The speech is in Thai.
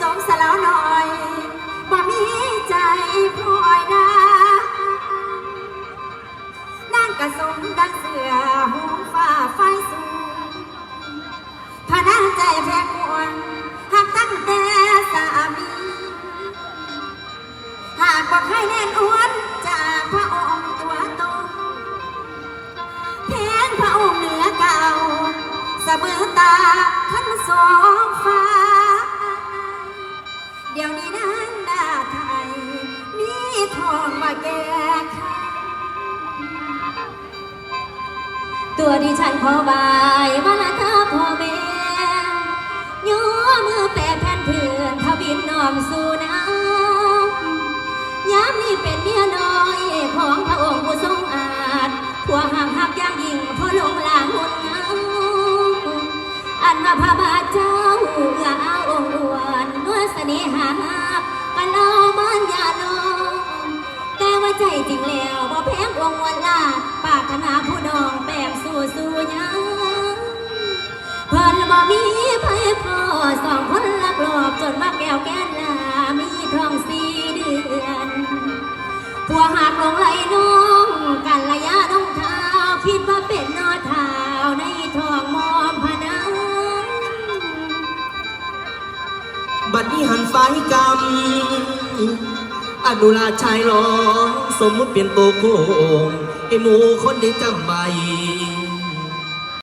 สมสลาวหน่อยบ่มีใจพลอยดานั่งกระสมดังเสือหูฟ้าไฟสูงพานาใจแพรควรหักตั้งแต่สามีหากบอกให้แน่นอ้วนจากพระองค์ตัวโตแทนพระองค์เหนือเก่าเสมอตาทั้งสอง องมาแก้ไขตัวดิฉันขอบายมาละเธอพ่อแม่ยัวมือแปรแผ่นเพื่อนทวินน้อมสู่น้ำยามนี้เป็นเมียน้อยของพระองค์ผู้ทรงอาจผัวห่างหักย่างยิ่งพราะหลงหลางหดเงาอันว่าพระบาทเจ้าเอื้ออาองค์อวนนวลเสน่หา จจริงแล้วบ่แพงองวันลาปารถนาผู้น้องแปบสู่สู่ยังเพิ่นบ่มีไผพอสองคนลักหลอบจนว่าแก้วแก้นลามีทองสี่เดือนผัวหักลงไหลน้องกันระยะน้องเท้าคิดว่าเป็นนอเท้าในทองมอมพนังบัดนี้หันฟ้ายกรรมอนุราชายร้อง สมมุติเป็นตัวโกงไอ้หมูคนได้จำใบ